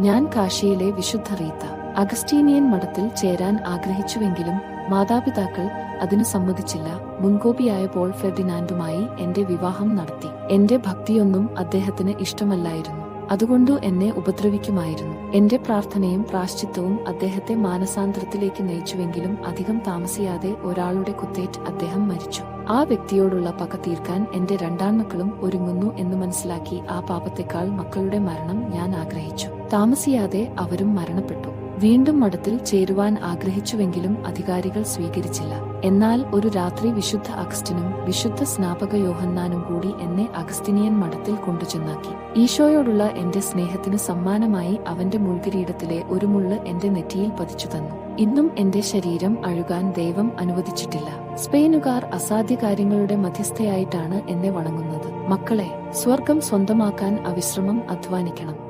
ഞാൻ കാശിയിലെ വിശുദ്ധ റീത്ത അഗസ്റ്റീനിയൻ മഠത്തിൽ ചേരാൻ ആഗ്രഹിച്ചുവെങ്കിലും മാതാപിതാക്കൾ അതിനു സമ്മതിച്ചില്ല. മുൻകോപിയായ പോൾ ഫെർഡിനാൻഡുമായി എന്റെ വിവാഹം നടത്തി. എന്റെ ഭക്തിയൊന്നും അദ്ദേഹത്തിന് ഇഷ്ടമല്ലായിരുന്നു. അതുകൊണ്ടു എന്നെ ഉപദ്രവിക്കുമായിരുന്നു. എന്റെ പ്രാർത്ഥനയും പ്രാശ്ചിത്വവും അദ്ദേഹത്തെ മാനസാന്തരത്തിലേക്ക് നയിച്ചുവെങ്കിലും അധികം താമസിയാതെ ഒരാളുടെ കുത്തേറ്റ് അദ്ദേഹം മരിച്ചു. ആ വ്യക്തിയോടുള്ള പക തീർക്കാൻ എന്റെ രണ്ടാൺമക്കളും ഒരുങ്ങുന്നു എന്ന് മനസ്സിലാക്കി ആ പാപത്തെക്കാൾ മക്കളുടെ മരണം ഞാൻ ആഗ്രഹിച്ചു. താമസിയാതെ അവരും മരണപ്പെട്ടു. വീണ്ടും മഠത്തിൽ ചേരുവാൻ ആഗ്രഹിച്ചുവെങ്കിലും അധികാരികൾ സ്വീകരിച്ചില്ല. എന്നാൽ ഒരു രാത്രി വിശുദ്ധ അഗസ്റ്റിനും വിശുദ്ധ സ്നാപക യോഹന്നാനും കൂടി എന്നെ അഗസ്റ്റിനിയൻ മഠത്തിൽ കൊണ്ടുചെന്നാക്കി. ഈശോയോടുള്ള എന്റെ സ്നേഹത്തിന് സമ്മാനമായി അവന്റെ മുൾകിരീടത്തിലെ ഒരു മുള്ള് എന്റെ നെറ്റിയിൽ പതിച്ചു തന്നു. ഇന്നും എന്റെ ശരീരം അഴുകാൻ ദൈവം അനുവദിച്ചിട്ടില്ല. സ്പെയിനുകാർ അസാധ്യ കാര്യങ്ങളുടെ മധ്യസ്ഥയായിട്ടാണ് എന്നെ വണങ്ങുന്നത്. മക്കളെ സ്വർഗം സ്വന്തമാക്കാൻ അവിശ്രമം അധ്വാനിക്കണം.